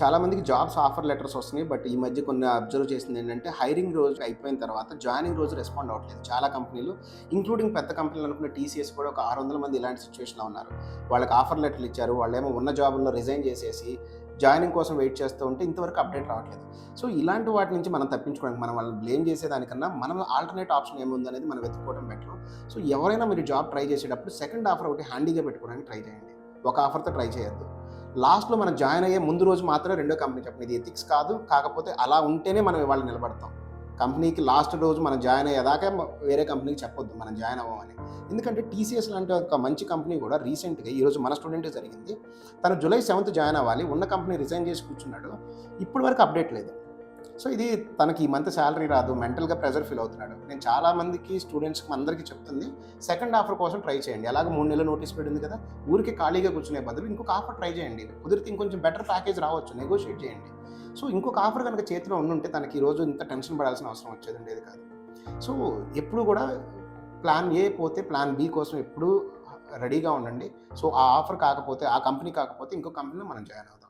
చాలామందికి jobs offer letters వస్తున్నాయి but ఈ మధ్య కొన్ని అబ్జర్వ్ చేసింది ఏంటంటే హైరింగ్ రోజు అయిపోయిన తర్వాత జాయినింగ్ రోజు రెస్పాండ్ అవ్వట్లేదు. చాలా కంపెనీలు ఇంక్లూడింగ్ పెద్ద కంపెనీలు అనుకున్న టీసీఎస్ కూడా ఒక ఆరు వందల మంది ఇలాంటి సిచ్యువేషన్లో ఉన్నారు. వాళ్ళకి ఆఫర్ లెటర్లు ఇచ్చారు వాళ్ళేమో ఉన్న జాబుల్లో రిజైన్ చేసేసి జాయినింగ్ కోసం వెయిట్ చేస్తూ ఉంటే ఇంతవరకు అప్డేట్ రావట్లేదు. సో ఇలాంటి వాటి నుంచి మనం తప్పించుకోవడానికి మనం వాళ్ళని బ్లేమ్ చేసేదానికన్నా మనం ఆల్టర్నేట్ ఆప్షన్ ఏముంది అనేది మనం వెతుక్కోవడం బెటర్ సో ఎవరైనా మీరు జాబ్ ట్రై చేసేటప్పుడు సెకండ్ ఆఫర్ ఒకటి హ్యాండీగా పెట్టుకోవడానికి ట్రై చేయండి. ఒక ఆఫర్తో ట్రై చేయొద్దు. లాస్ట్లో మనం జాయిన్ అయ్యే ముందు రోజు మాత్రమే రెండో కంపెనీ చెప్పండి. ఇది ఎథిక్స్ కాదు. కాకపోతే అలా ఉంటేనే మనం ఇవాళ నిలబడతాం. కంపెనీకి లాస్ట్ రోజు మనం జాయిన్ అయ్యేదాకా వేరే కంపెనీకి చెప్పొద్దు. మనం జాయిన్ అవ్వమని. ఎందుకంటే టీసీఎస్ లాంటి ఒక మంచి కంపెనీ కూడా రీసెంట్గా ఈరోజు మన స్టూడెంటే జరిగింది. తను జూలై సెవెంత్ జాయిన్ అవ్వాలి. ఉన్న కంపెనీ రిజైన్ చేసి కూర్చున్నాడు. ఇప్పటి వరకు అప్డేట్ లేదు. సో ఇది తనకి ఈ మంత్ శాలరీ రాదు మెంటల్గా ప్రెజర్ ఫీల్ అవుతున్నాడు. నేను చాలా మందికి స్టూడెంట్స్కి అందరికీ చెప్తుంది సెకండ్ ఆఫర్ కోసం ట్రై చేయండి. అలాగే మూడు నెలలు నోటీస్ పెట్టింది కదా ఊరికి ఖాళీగా కూర్చునే బదులు ఇంకొక ఆఫర్ ట్రై చేయండి. కుదిరితే ఇంకొంచెం బెటర్ ప్యాకేజ్ రావచ్చు నెగోషియేట్ చేయండి. సో ఇంకొక ఆఫర్ కనుక చేతిలో ఉండుంటే తనకి ఈ రోజు ఇంత టెన్షన్ పడాల్సిన అవసరం వచ్చేది ఉండేది కాదు. సో ఎప్పుడు కూడా ప్లాన్ ఏ పోతే ప్లాన్ బి కోసం ఎప్పుడూ రెడీగా ఉండండి. సో ఆ ఆఫర్ కాకపోతే ఆ కంపెనీ కాకపోతే ఇంకో కంపెనీలో మనం జాయిన్ అవుతాం